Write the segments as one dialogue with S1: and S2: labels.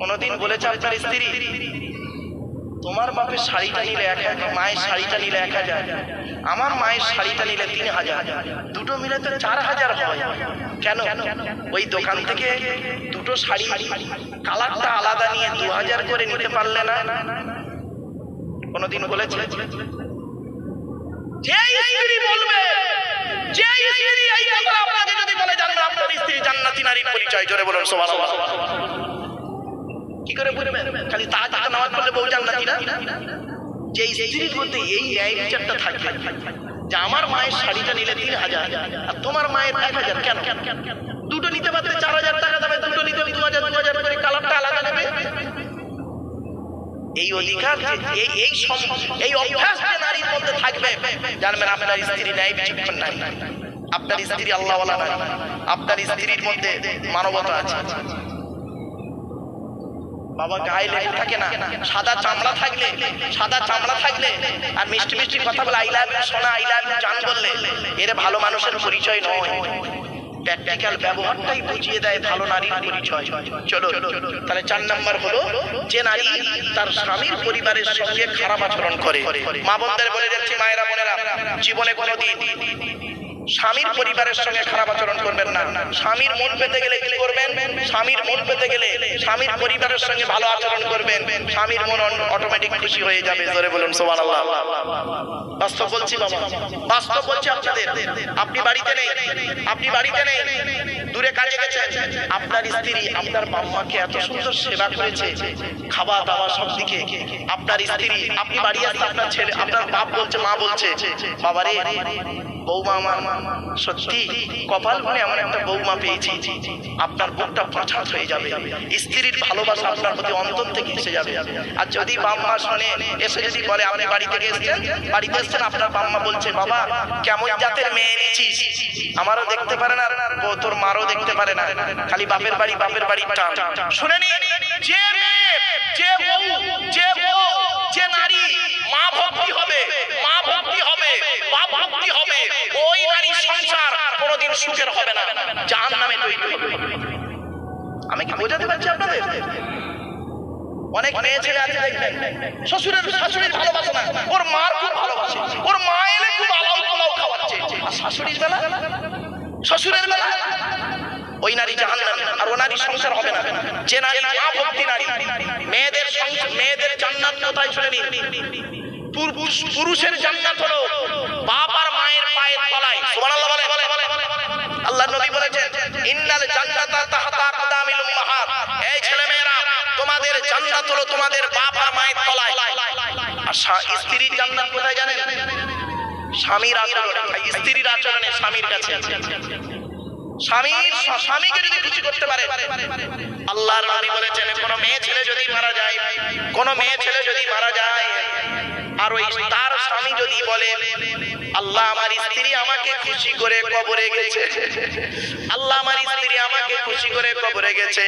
S1: কোনোদিন বলেছে আপনার স্ত্রী, তোমার বাপের শাড়িটা নিলে এক হাজার, মায়ের শাড়িটা নিলে এক হাজার, আমার মায়ের শাড়িটা নিলে তিন হাজার, দুটো মিলে তো চার হাজার হয়। কেন? ওই দোকান থেকে দুটো শাড়ি কালারটা আলাদা নিয়ে দু হাজার করে নিতে পারলে না। কোনোদিন বলেছে? যে স্ত্রী বলবে যে স্ত্রী এই কথা আপনাকে যদি বলে জানবে, আপনার স্ত্রী জান্নাতি নারীর পরিচয়। জোরে বলুন, সুবহানাল্লাহ। খালি নামাজ পড়লে বউ যে স্ত্রীর মধ্যে এই ন্যায় বিচারটা যে আমার মায়ের শাড়িটা নিলে তিন হাজার আর তোমার মায়ের এক হাজার কেন? দুটো নিতে পারলে চার হাজার টাকা দেবে, দুটো নিতে দু হাজার দু হাজার করে কালারটা আলাদা নেবে। এই অধিকার এই এই অভ্যাস যে নারীর মধ্যে থাকবে জানবেন আপনার স্ত্রী ন্যায় বিচক্ষণ নারী আপনার স্ত্রী আল্লাহওয়ালা নারী আপনার স্ত্রীর মধ্যে মানবতা আছে। বাবা গায়ে লেগে থাকে না। সাদা চামড়া থাকলে সাদা চামড়া থাকলে আর মিষ্টি মিষ্টি কথা বলে আই লাভ ইউ সোনা আই লাভ ইউ জান বললে এর ভালো মানুষের পরিচয় নয়। প্র্যাকটিক্যাল ব্যবহারটাই বুঝিয়ে দেয় ভালো নারীর পরিচয়। চলো তাহলে চার নাম্বার হলো যে নারী তার স্বামীর পরিবারের সঙ্গে খারাপ আচরণ করে। মা বোনদের বলে যাচ্ছি মায়েরা বোনেরা জীবনে কোনোদিন স্বামীর পরিবারের সঙ্গে খারাপ আচরণ করবেন না। স্বামীর মন পেতে গেলে কি করবেন? স্বামীর মন পেতে গেলে স্বামীর পরিবারের সঙ্গে ভালো আচরণ করবেন। স্বামীর মন অটোমেটিক খুশি হয়ে যাবে। জোরে বলুন সুবহানাল্লাহ। বাস্তব বলছি বাবা। বাস্তব বলছি আপনাদের। আপনি বাড়িতে নেই। আপনি বাড়িতে নেই। দূরে কাজে গেছেন। আপনার স্ত্রী আপনার বাম্মাকে এত সুন্দর সেবা করেছে। খাওয়া দাওয়া সব দিকে আপনার স্ত্রী আপনি বাড়ি আসতে আপনার ছেলে আপনার বাপ বলছে মা বলছে বাবারে বৌমা আমার, সত্যি কপাল গুনে এমন একটা বৌমা পেয়েছি। আপনার বুকটা প্রচার হয়ে যাবে। স্ত্রীর ভালোবাসা আপনার প্রতি অন্তর থেকে এসে যাবে। আর যদি বাম্মা শোনে, এসে যদি বলে, আপনি বাড়ি থেকে এসেছেন? বাড়িতে এসেছেন, আপনার বাম্মা বলছে, বাবা, কেমন জাতের মেয়ে আমারও দেখতে পারে না তোর মারও দেখতে পারে না। খালি বাপের বাড়ি বাপের বাড়ি শুনে নি যে মেয়ে, যে বউ, যে নারী মা ভক্তি হবে মা ভক্তি হবে বাপ ভক্তি হবে ওই নারীর সংসার কোনোদিন সুখের হবে না জাহান নামে তৈরি হবে আমি কি বোঝাতে পারছি আপনাদের? অনেক মেয়ে ছেলে আছে, দেখবেন। শ্বশুরের শাশুড়ির ভালোবাসে না। ওর মার খুব ভালোবাসে। ওর মা এলে খুব আলাউ পোলাও খাওয়াচ্ছে। আর শাশুড়ির বেলা? শ্বশুরের বেলা? ওই নারী জাহান আর ও নারী সংসার হবে না। যে নারী মা ভক্তি নারী। মেয়েদের মেয়েদের জান্নাত কোথায় শুনে পুরুষের জান্নাত হলো বাপ আর মায়ের পায়ের তলায়। সুবহানাল্লাহ আল্লাহ নবী বলেছেন, ইন্নাল জান্নাতা তাহতা আকদামিল উম্মাহাত। এই ছেলে মেয়েরা তোমাদের জান্নাত হলো তোমাদের বাপ আর মায়ের তলায়। আর স্ত্রীর জান্নাত কোথায় জানেন? স্বামীর আচরণে। স্ত্রীর আচরণে স্বামীর কাছে। স্বামীর স্বামীকে যদি খুশি করতে পারে, আল্লাহর নবী বলেছেন, কোন মেয়ে ছেলে যদি মারা যায়, কোন মেয়ে ছেলে যদি মারা যায় আর ওই তার স্বামী যদি বলে, আল্লাহ আমার স্ত্রী আমাকে খুশি করে কবরে গেছে। আল্লাহ আমার স্ত্রী আমাকে খুশি করে কবরে গেছে।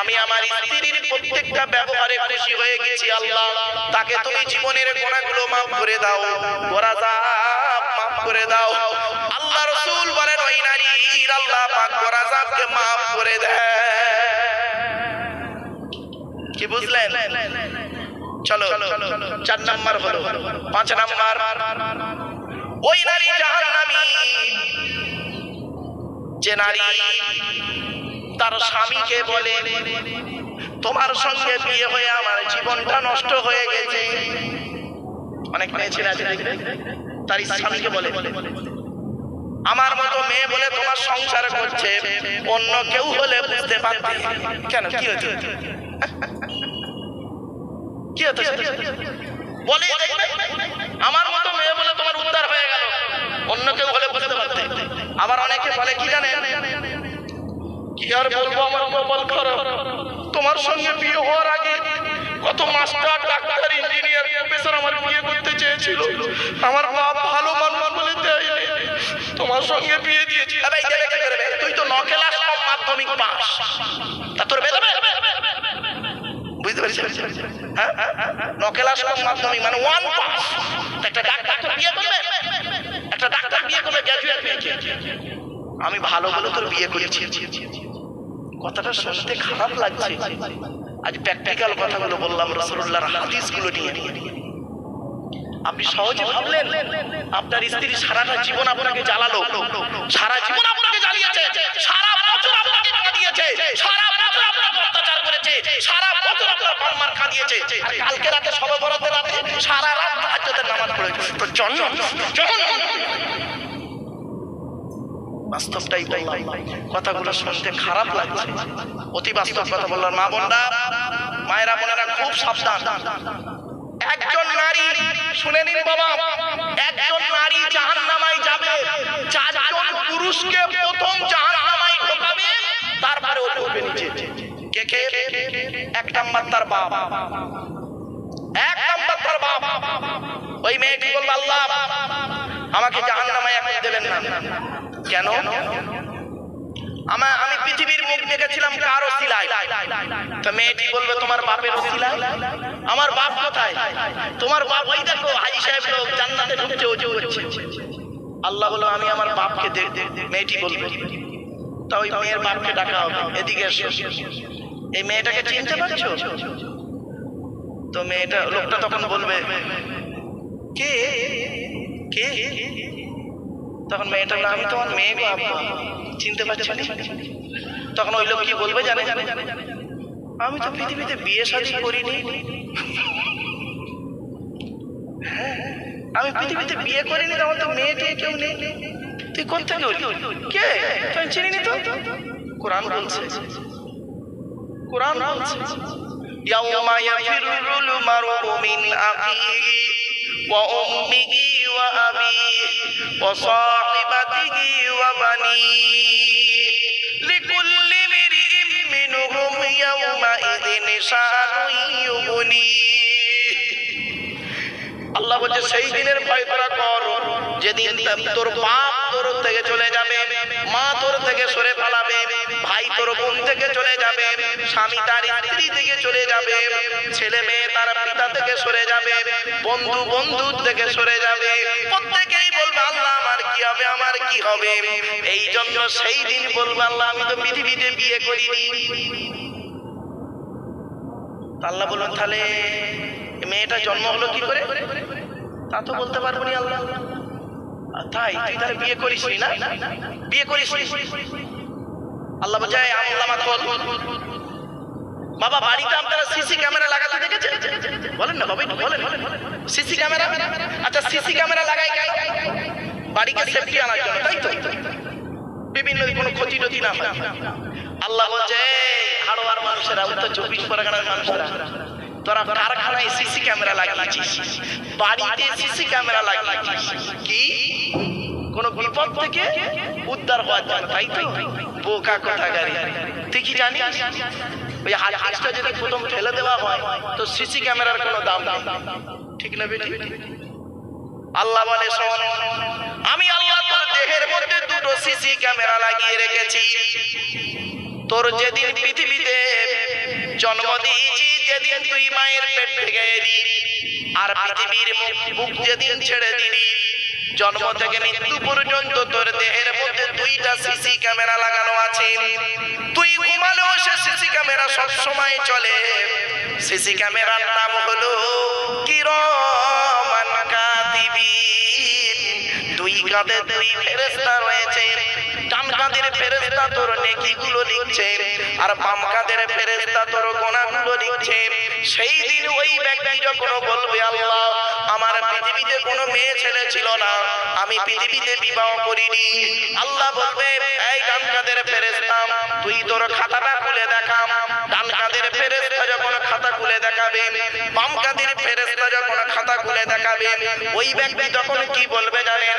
S1: আমি আমার স্ত্রীর প্রত্যেকটা ব্যবহারে খুশি হয়ে গেছি, আল্লাহ। তাকে তুমি জীবনের গোনাগুলো মাফ করে দাও গোরাজাব মাফ করে দাও। আল্লাহ রসুল বলেন, ওই নারীর আল্লাহ পাক গোরাজাবকে মাফ করে দেয়। কি বুঝলেন? চলো, চার নাম্বার হলো, পাঁচ নাম্বার। ওই নারী যে নারী তার স্বামীকে বলে, তোমার সঙ্গে বিয়ে হয়ে আমার জীবনটা নষ্ট হয়ে গেছে। অনেক মেয়ে ছেলে আছে তার স্বামীকে বলে, আমার মতো মেয়ে বলে তোমার সংসার করছে, অন্য কেউ হলে বুঝতে পারবে। কেন? কি হচ্ছে বলে আমার মতো মেয়ে বলে তোমার উদ্ধার হয়ে গেল। অন্য কেউ হলে বুঝতে পারতে। আবার অনেকে বলে, কি জানেন? কি আর বলব আমার কপাল খারাপ তোমার সঙ্গে বিয়ে হওয়ার আগে কত মাস্টার, ডাক্তার, ইঞ্জিনিয়ার প্রফেসর আমার বিয়ে করতে চেয়েছিল। আমার বাপ ভালো মানুষ বলে দেয় তোমার সঙ্গে বিয়ে দিয়েছি? তুই তো ন ক্লাস মাধ্যমিক পাস। তা তোর বেদবে? বুঝতে পেরেছি? হ্যাঁ ন কম মাধ্যমিক মানে ওয়ান পাস একটা বিয়ে করবে? একটা ডাক্তার বিয়ে করবে আমি ভালো বলে তোর বিয়ে করেছি। কথাটা শুনতে খারাপ লাগছে। আজ প্র্যাকটিক্যাল কথাগুলো বললাম রসুল্লাহর হাদিসগুলো নিয়ে। আপনি সহজে ভাবলেন, আপনার স্ত্রী সারাটা জীবন আপনাকে জ্বালালো। সারা জীবন আপনাকে জ্বালিয়েছে। সারা বছর আপনাকে কাঁদিয়েছে সারা বছর আপনাকে অত্যাচার করেছে, সারা বছর আপনার বাম্মার কাঁদিয়েছে আর কালকে রাতে সবে বরাতে রাতে সারা রাত তাহাজ্জুদের নামাজ পড়েছে তো জন্ম যখন বাস্তবটাই বললাম কথাগুলো শুনতে খারাপ লাগছে। অতি বাস্তব কথা বললাম। মা বোনরা, মায়েরা বোনেরা খুব সাবধান। একজন নারী, শুনে নিন বাবা, একজন নারী জাহান জাহান্নামায় যাবে। চারজন পুরুষকে প্রথম জাহান জাহান্নামায় ঢোকাবে। তারপরে ও ঢুকবে নিচে। কে কে এক নাম্বার তার বাপ। এক নাম্বার তার বাপ। ওই মেয়েটি বলল, আল্লাহ, আমাকে জাহান্নামায় এখন দেবেন না। কেন? আমার আমি পৃথিবীর মুখ দেখেছিলাম কারও সিলাই তো মেয়েটি বলবে, তোমার বাপের সিলাই আমার বাপ কোথায়? তোমার বাপ ওই দেখো, হাজি সাহেব লোক জান্নাতে ঢুকছে ওজু করছে। আল্লাহ বলো আমি আমার বাপকে দেখ মেয়েটি বলবে তা ওই মেয়ের বাপকে ডাকা হবে। এদিকে এই মেয়েটাকে চিনতে পারছ? তো মেয়েটা লোকটা তখন বলবে কে? কে? তখন মেয়েটা বলল আমি তোমার মেয়ে গো আব্বা। চিনতে পারছি তখন ওই লোক কি বলবে জানে? জানে আমি তো পৃথিবীতে বিয়ে শাদী করিনি। হ্যাঁ, আমি পৃথিবীতে বিয়ে করিনি তখন তো মেয়ে টেয়ে কেউ নেই। তুই কোন থেকে কে? তুই চিনি নি তো। কোরআন বলছে। কোরআন বলছে। ইয়াউমা ইয়াফিরুল মারউ মিন আখিহি ওয়া উম্মিহি ওয়া আবিহি ওয়া সাহিবাতিহি ওয়া বানি লিকুল্লি মিরিম মিনহুম ইয়াউমা ইযিন শাআনুন আল্লাহ বলছে, সেই দিনের ভয় তোরা কর। যেদিন তোর বাপ তোর থেকে চলে যাবে, মা তোর থেকে সরে পালাবে, ভাই তোর বোন থেকে চলে যাবে, স্বামী তার স্ত্রী থেকে চলে যাবে, ছেলে মেয়ে তার পিতা থেকে সরে যাবে, বন্ধু বন্ধু থেকে সরে যাবে। প্রত্যেকেই বলবে, আল্লাহ, আমার কি হবে, আমার কি হবে? এই জন্য সেই দিন বলবে, আল্লাহ, আমি তো পৃথিবীতে বিয়ে করিনি। আল্লাহ বলুন, তাহলে মেয়েটা জন্ম হলো কি করে? তা তো বলতে পারব না আল্লাহ। তাই তুই তাহলে বিয়ে করিস না? বিয়ে করিস আল্লাহ "এই আল্লামা খোল। বাবা বাড়িতে আপনারা সিসি ক্যামেরা লাগাতে দেখেছেন? বলেন না বাবা বলেন। CC camera? আচ্ছা সিসি ক্যামেরা লাগাই কেন? বাড়িকে সেফটি আনার জন্য, তাই তো? বিভিন্ন কোনো ক্ষতি টতি না আল্লাহ বলছে, "এই হাড়োয়ার মানুষেরা, উত্তর চব্বিশ পরগনার মানুষেরা তোরা কারখানায় সিসি ক্যামেরা লাগিয়েছিস। বাড়িতে সিসি ক্যামেরা লাগিয়েছিস। কি? কোন বিপদ থেকে উদ্ধার হওয়ার জন্য, তাই তো? বোকা কথা গাড়ি তুই কি জানিস? ওই হাদিসটা যদি প্রথম ফেলে দেওয়া হয়, তো সিসি ক্যামেরার কোনো দাম নেই। ঠিক না বেটি? আল্লাহ বলে, শোন, আমি আল্লাহ তোর দেহের মধ্যে দুটো সিসি ক্যামেরা লাগিয়ে রেখেছি। তোর যেদিন পৃথিবীতে জন্ম দিয়েছি যেদিন তুই মায়ের পেট থেকে এলি আর পৃথিবীর বুক যেদিন ছেড়ে দিলি। জন্ম থেকে মৃত্যু পর্যন্ত তোর দেহের মধ্যে দুইটা সিসি ক্যামেরা লাগানো আছে। তুই ঘুমালেও সে সিসি ক্যামেরা সব সময় চলে। সিসি ক্যামেরার নাম হলো কিরমান কাতিবিন দুই কাঁধে দুই ফেরেস্তা রয়েছে। ডান কাঁধের ফেরেস্তা তোর নেকিগুলো লিখছে, আর বাম কাঁধের ফেরেস্তা তোর গোনাগুলো লিখছে। সেই দিন ওই ব্যক্তি যখন বলবে, আল্লাহ, আমার পৃথিবীতে কোনো মেয়ে ছেলে ছিল না, আমি পৃথিবীতে বিবাহ করিনি। আল্লাহ বলবে, এই ডান কাঁধের ফেরেস্তা তুই তোর খাতাটা খুলে দেখাম। ডান কাঁধের ফেরেস্তা যখন খাতা খুলে দেখাবে বাম কাঁধের ফেরেস্তা যখন খাতা খুলে দেখাবে, ওই ব্যক্তি তখন কি বলবে জানেন?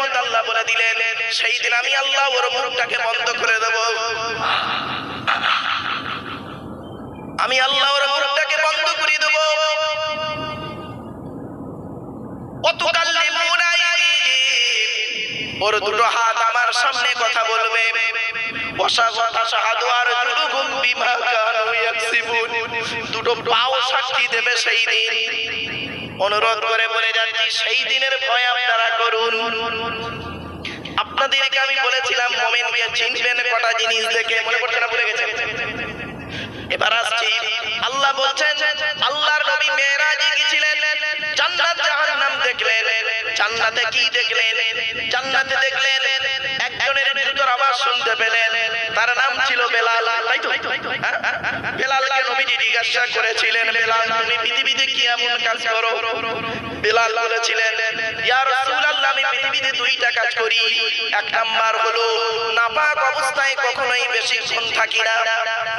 S1: মধ্যে আল্লাহ বলে দিলেন, সেই দিন আমি আল্লাহ ওর মুখটাকে বন্ধ করে দেব। আমি আল্লাহ ওর মুখটাকে বন্ধ করে দেব। ওর দুটো হাত আমার সামনে কথা বলবে। বসা সাহাদু আর বিমা পাও সাক্ষী দেবে সেই দিন। অনুরোধ করে বলে যাচ্ছি, সেই দিনের ভয় আপনারা করুন। আপনাদেরকে আমি বলেছিলাম, মোমেনকে চিনবেন, কটা জিনিস দেখে মনে করছে না ভুলে গেছেন? এবার আসছি। আল্লাহ বলছেন, আল্লাহর নবী মেয়েরাজে গেছিলেন জান্নাত জাহান্নাম দেখলেন। জান্নাতে কি দেখলেন? জান্নাতে দেখলেন একজনের জুতোর আওয়াজ শুনতে পেলেন। তার নাম ছিল বেলাল তাই তো? হ্যাঁ? বেলালকে নবীজি জিজ্ঞাসা করেছিলেন বেলাল তুমি পৃথিবীতে কি এমন কাজ করো? বেলাল বলেছিলেন ইয়া রাসূলুল্লাহ আমি পৃথিবীতে দুইটা কাজ করি। এক নাম্বার হলো নাপাক অবস্থায় কখনোই বেশি বেশিক্ষণ থাকি না।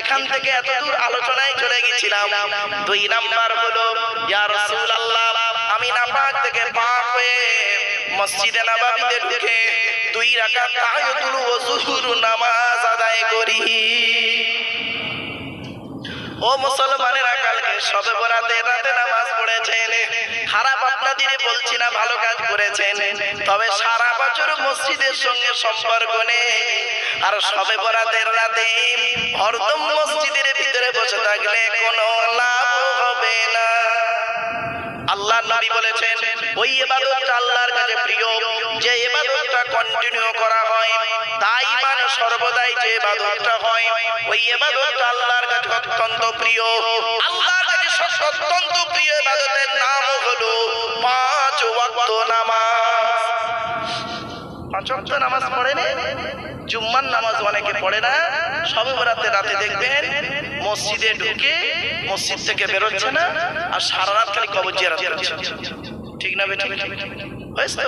S1: এখান থেকে এত দূর আলোচনায় চলে গেছিলাম। দুই নাম্বার হলো ইয়া রাসূলুল্লাহ আমি নাপাক থেকে পাক হয়ে মসজিদে নববীতে ঢুকে দুই রাকাত তাহাজ্জুদ ও যুহুর নামাজ আদায় করি। ও মুসলমানেরা, কালকে সবে বরাতে রাতে নামাজ পড়েছেন। খারাপ আপনাদের বলছি না, ভালো কাজ করেছেন। তবে সারা বছর মসজিদের সঙ্গে সম্পর্ক নেই। আর সবে বরাতের রাতে হরদম মসজিদের ভিতরে বসে থাকলে কোনো লাভ হবে না। আল্লাহ নবী বলেছেন, ওই ইবাদতটা আল্লাহর কাছে প্রিয়। যে ইবাদতটা কন্টিনিউ করা হয়, তাই মানে সর্বদাই যে ইবাদতটা হয়, ওই ইবাদতটা আল্লাহর কাছে অত্যন্ত প্রিয়। আল্লাহর কাছে অত্যন্ত প্রিয় ইবাদতের নাম হলো পাঁচ ওয়াক্ত নামাজ। পাঁচ নামাজ পড়ে না জুম্মার নামাজ অনেকে পড়ে না, সবে বেড়াতে রাতে দেখবেন মসজিদে ঢুকে মসজিদ থেকে বেরোচ্ছে না, আর সারা রাত খালি কবর জিয়ারত করছে। ঠিক না বেঠিক হয়েছে